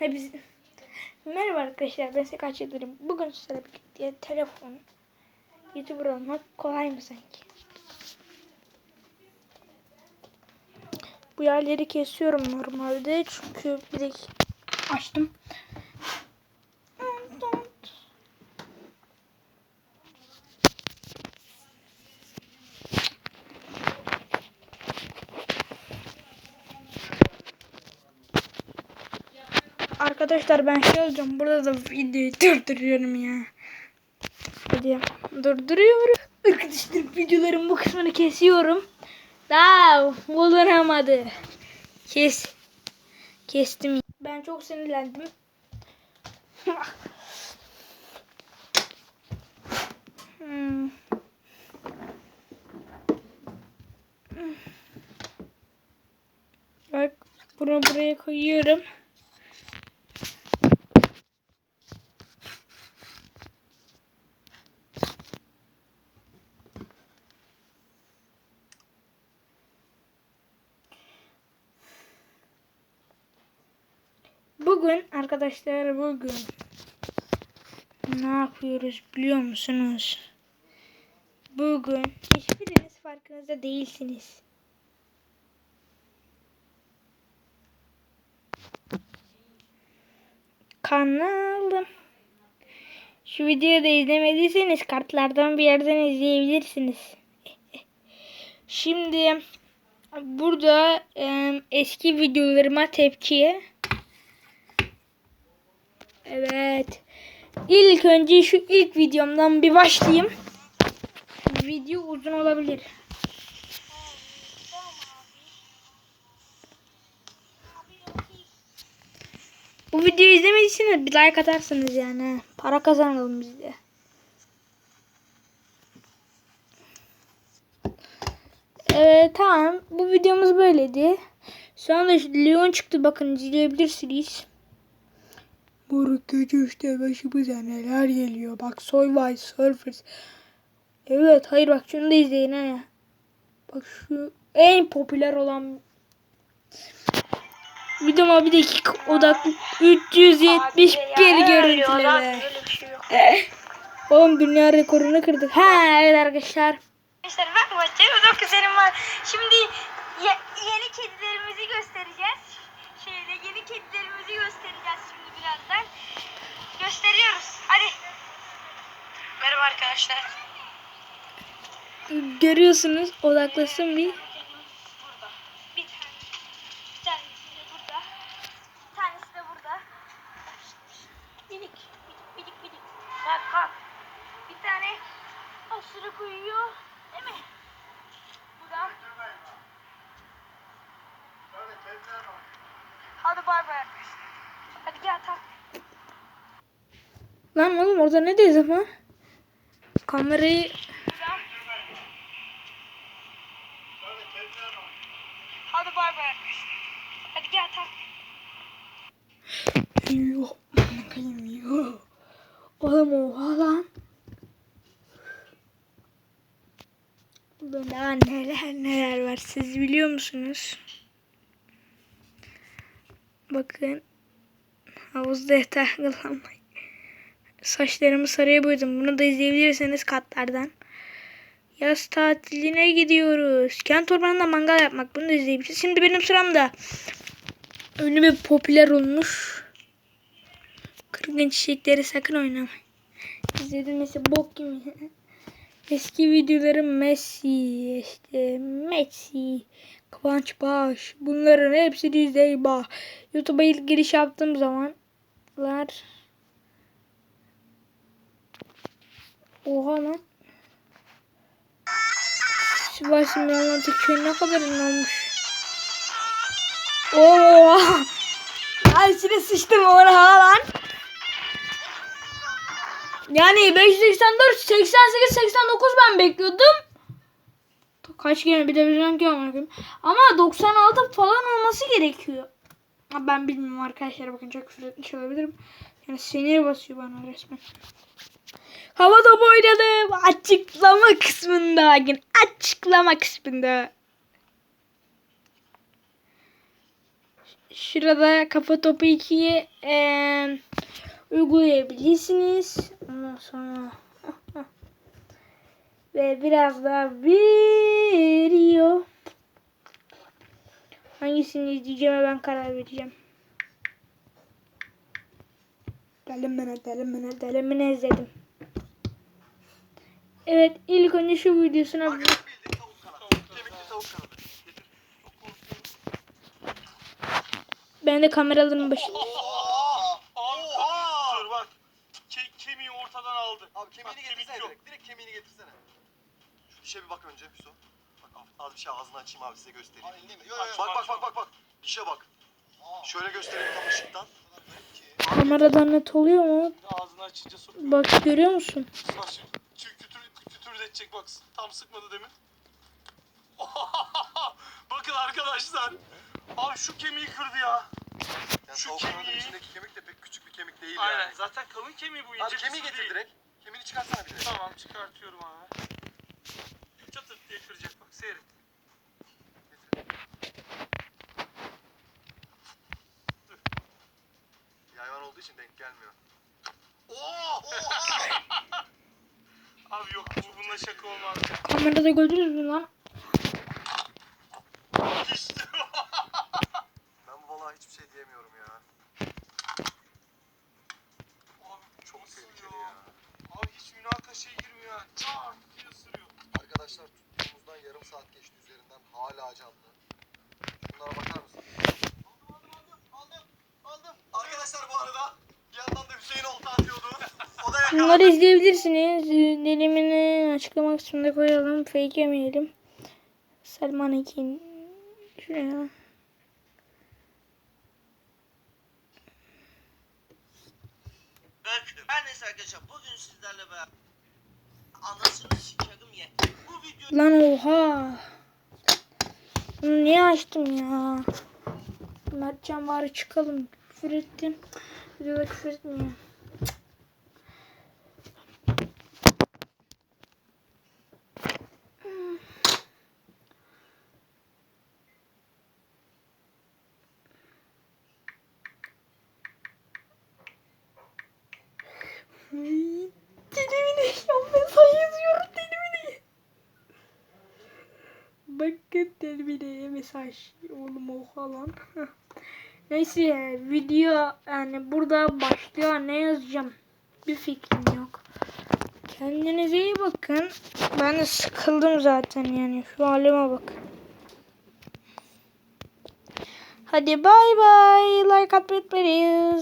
Hepsi... Merhaba arkadaşlar ben Sekaç Yıldırım. Bugün sizlerle birlikte telefon YouTuber olmak kolay mı sanki? Bu yerleri kesiyorum normalde çünkü bir açtım. Arkadaşlar ben şey olacağım. Burada da videoyu durduruyorum ya. Hadi durduruyorum. Arkadaşlar videoların bu kısmını kesiyorum. Daha bulunamadı. Kes. Kestim. Ben çok sinirlendim. Hmm. Bak bunu buraya koyuyorum. Bugün arkadaşlar bugün ne yapıyoruz biliyor musunuz? Bugün hiçbiriniz farkınızda değilsiniz. Kanalım. Şu videoyu da izlemediyseniz kartlardan bir yerden izleyebilirsiniz. Şimdi burada e, eski videolarıma tepkiye Evet. İlk önce şu ilk videomdan bir başlayayım. Video uzun olabilir. Bu videoyu izlemediyseniz bir like atarsınız yani. Para kazanalım biz de. Ee, tamam. Bu videomuz böyleydi. Şu anda Leon çıktı. Bakın izleyebilirsiniz. Moruk gece işte başımıza neler geliyor. Bak Soy White Surfers. Evet hayır bak şunu da izleyin ha. Bak şu en popüler olan videoma bir dakika odaklı 371 görüntüleme. Oğlum dünya rekorunu kırdık. Ha evet arkadaşlar. Arkadaşlar ben kuzenim var. Şimdi ye- yeni kedilerimizi göstereceğiz. Şöyle yeni kedilerimizi göstereceğiz şimdi birazdan. Gösteriyoruz. Hadi. Merhaba arkadaşlar. Görüyorsunuz odaklasın bir. Burada. Bir tane. Bir tanesi de burada. Bir tanesi de burada. Bidik. Bidik bidik bidik. Bak bak. Bir tane aşırı koyuyor. Değil mi? Bu da. Hadi bay bay arkadaşlar. Hadi gel tak. Lan oğlum orada ne dedi ama? Kamerayı. Hadi bay bay. Hadi gel tak. Yok. Yok. Oğlum oha lan. Burada daha neler neler var siz biliyor musunuz? Bakın. Havuzda yataklanmayı. Saçlarımı sarıya boyadım. Bunu da izleyebilirsiniz katlardan. Yaz tatiline gidiyoruz. Kent ormanında mangal yapmak. Bunu da izleyebilirsiniz. Şimdi benim sıramda. Ünlü ve popüler olmuş. Kırgın çiçekleri sakın oynamayın. İzledim mesela bok gibi. Eski videolarım Messi, işte Messi, Kıvanç Bağış. Bunların hepsini izleyin bak. YouTube'a ilk giriş yaptığım zamanlar Oha lan. Sivas Milan'daki köy ne kadar olmuş. Oha. Ay içine sıçtım ona lan. Yani 584, 88, 89 ben bekliyordum. Kaç kere bir de amına koyayım. Ama 96 falan olması gerekiyor. Ben bilmiyorum arkadaşlar bakın çok küfür etmiş olabilirim. Yani sinir basıyor bana resmen. Havada oynadım. Açıklama kısmında. Açıklama kısmında. şurada kafa topu 2'yi eee, uygulayabilirsiniz. Ondan sonra ve biraz daha video hangisini izleyeceğime ben karar vereceğim. Delimine delimine delimine izledim. Evet ilk önce şu videosuna bir- Bildiğin tavuk kanadı. Kemikli tavuk kanadı. Getir. ben de kameraların başı. Dur bak. Ke- kemiği ortadan aldı. Abi kemiğini getirsene direkt. Direkt kemiğini getirsene. Şu dişe bir bak önce Hüso. Az- bir şey ağzını açayım abi size göstereyim. Abi, değil mi? Yo, yo, yo. Bak bak bak bak bak. Dişe bak. Şöyle göstereyim tam ışıktan. Kameradan net oluyor mu? Ağzını açınca sokuyor. Bak görüyor musun? Şimdi tü- kütür, kütür edecek bak. Tam sıkmadı demin. Bakın arkadaşlar. Abi şu kemiği kırdı ya. Yani Şu kemiği- içindeki kemik de pek küçük bir kemik değil Aynen. yani. Zaten kalın kemiği bu ince Abi kemiği getir değil. direkt. Kemiğini çıkarsana bir de. Tamam çıkartıyorum abi. Kıracak bak seyret. Bir hayvan olduğu için denk gelmiyor. Oo! Oha! Abi yok bu bununla şaka olmaz. Kamerada gördünüz mü lan? İşte ben bu balığa hiçbir şey diyemiyorum ya. Arada bir yandan da Hüseyin olta atıyordu. O da yakaladı. Bunları izleyebilirsiniz. Dilimini açıklama kısmında koyalım. Fake yemeyelim. Selman Ekin. Şuraya. Bakın her neyse arkadaşlar bugün sizlerle beraber anasını sikerim ye. Bu video Lan oha. Bunu niye açtım ya? Mertcan bari çıkalım. Küfür ettim. Videoda küfür etmiyor. Bakın delimine mesaj. Oğlum oha lan. Neyse video yani burada başlıyor ne yazacağım bir fikrim yok. Kendinize iyi bakın. Ben de sıkıldım zaten yani şu halime bak. Hadi bay bay. Like atmayı unutmayın.